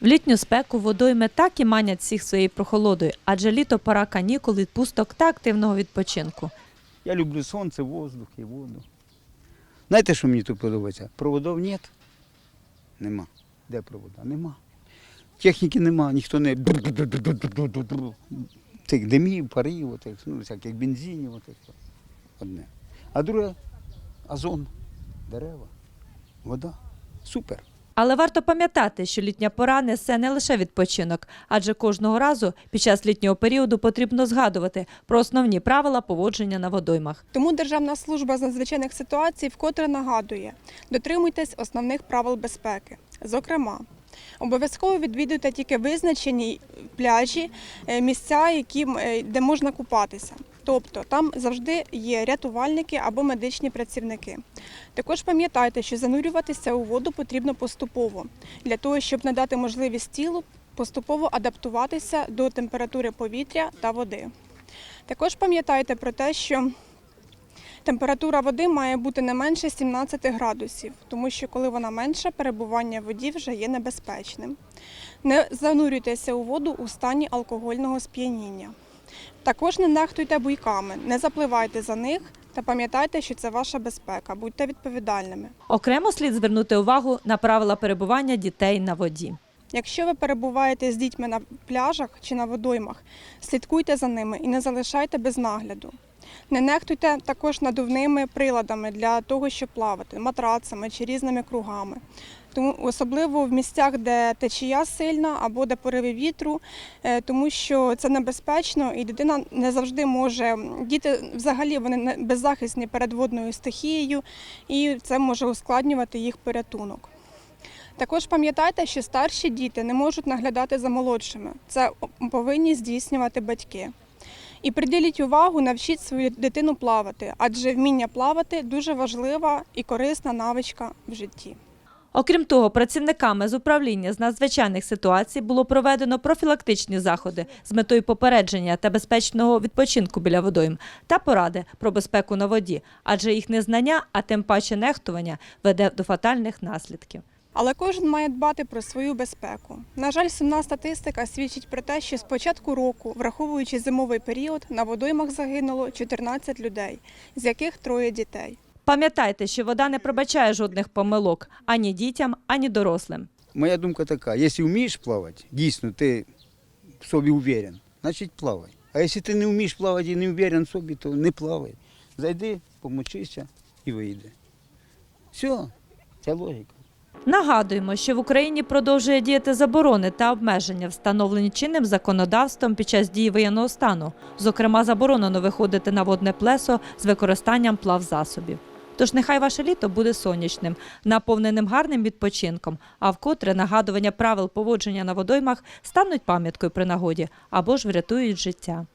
В літню спеку водойми так і манять всіх своєю прохолодою, адже літо пора канікул, відпусток та активного відпочинку. Я люблю сонце, воздух і воду. Знаєте, що мені тут подобається? Проводов нет. Нема. Де провода? Нема. Техніки нема, ніхто не цих димів, парів, отих, ну, всяких бензинів, отих. Одне. А друге озон, дерева, вода. Супер. Але варто пам'ятати, що літня пора несе не лише відпочинок, адже кожного разу під час літнього періоду потрібно згадувати про основні правила поводження на водоймах. Тому Державна служба з надзвичайних ситуацій вкотре нагадує: дотримуйтесь основних правил безпеки. Зокрема, обов'язково відвідуйте тільки визначені пляжі, е, місця, які, е, де можна купатися. Тобто там завжди є рятувальники або медичні працівники. Також пам'ятайте, що занурюватися у воду потрібно поступово для того, щоб надати можливість тілу поступово адаптуватися до температури повітря та води. Також пам'ятайте про те, що температура води має бути не менше 17 градусів, тому що коли вона менша, перебування в воді вже є небезпечним. Не занурюйтеся у воду у стані алкогольного сп'яніння. Також не нехтуйте буйками, не запливайте за них та пам'ятайте, що це ваша безпека. Будьте відповідальними. Окремо слід звернути увагу на правила перебування дітей на воді. Якщо ви перебуваєте з дітьми на пляжах чи на водоймах, слідкуйте за ними і не залишайте без нагляду. Не нехтуйте також надувними приладами для того, щоб плавати, матрацами чи різними кругами. Тому особливо в місцях, де течія сильна або де пориви вітру, е, тому що це небезпечно і дитина не завжди може. Діти взагалі вони беззахисні перед водною стихією, і це може ускладнювати їх порятунок. Також пам'ятайте, що старші діти не можуть наглядати за молодшими. Це повинні здійснювати батьки. І приділіть увагу, навчіть свою дитину плавати, адже вміння плавати дуже важлива і корисна навичка в житті. Окрім того, працівниками з управління з надзвичайних ситуацій було проведено профілактичні заходи з метою попередження та безпечного відпочинку біля водойм та поради про безпеку на воді, адже їх незнання, а тим паче нехтування, веде до фатальних наслідків. Але кожен має дбати про свою безпеку. На жаль, сумна статистика свідчить про те, що з початку року, враховуючи зимовий період, на водоймах загинуло 14 людей, з яких троє дітей. Пам'ятайте, що вода не пробачає жодних помилок ані дітям, ані дорослим. Моя думка така, якщо вмієш плавати, дійсно ти в собі уверен, значить плавай. А якщо ти не вмієш плавати і не уверен в собі, то не плавай. Зайди, помочися і вийди. Все, це логіка. Нагадуємо, що в Україні продовжує діяти заборони та обмеження, встановлені чинним законодавством під час дії воєнного стану. Зокрема, заборонено виходити на водне плесо з використанням плавзасобів. Тож нехай ваше літо буде сонячним, наповненим гарним відпочинком, а вкотре нагадування правил поводження на водоймах стануть пам'яткою при нагоді або ж врятують життя.